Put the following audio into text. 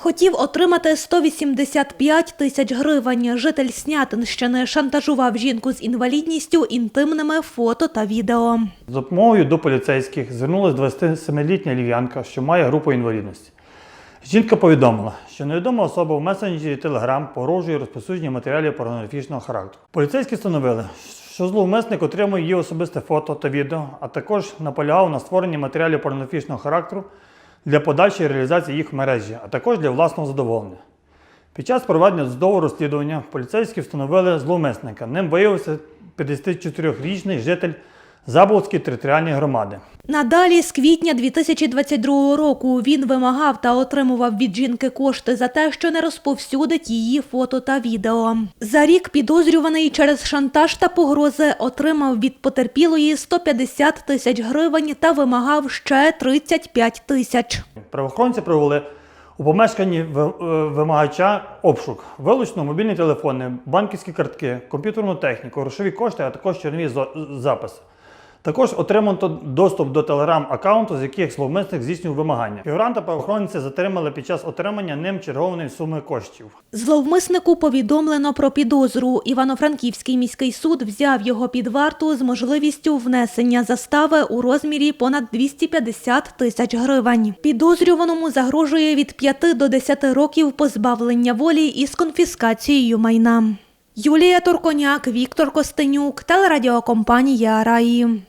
Хотів отримати 185 тисяч гривень. Житель Снятинщини шантажував жінку з інвалідністю інтимними фото та відео. За допомогою до поліцейських звернулася 27-літня львів'янка, що має групу інвалідності. Жінка повідомила, що невідома особа в месенджері Telegram погрожує розповсюдження матеріалів порнографічного характеру. Поліцейські встановили, що зловмисник отримує її особисте фото та відео, а також наполягав на створенні матеріалів порнографічного характеру для подальшої реалізації їх в мережі, а також для власного задоволення. Під час проведення судового розслідування поліцейські встановили зловмисника. Ним виявився 54-річний житель Заболотської територіальної громади. Надалі з квітня 2022 року він вимагав та отримував від жінки кошти за те, що не розповсюдить її фото та відео. За рік підозрюваний через шантаж та погрози отримав від потерпілої 150 тисяч гривень та вимагав ще 35 тисяч. Правоохоронці провели у помешканні е, вимагача обшук, вилучно мобільні телефони, банківські картки, комп'ютерну техніку, грошові кошти, а також чорнові зо- записи. Також отримано доступ до телеграм-аккаунту, з яких зловмисник здійснював вимагання. Фігуранта правоохоронці затримали під час отримання ним чергової суми коштів. Зловмиснику повідомлено про підозру. Івано-Франківський міський суд взяв його під варту з можливістю внесення застави у розмірі понад 250 тисяч гривень. Підозрюваному загрожує від 5 до 10 років позбавлення волі із конфіскацією майна. Юлія Турконяк, Віктор Костенюк, телерадіокомпанія Раї.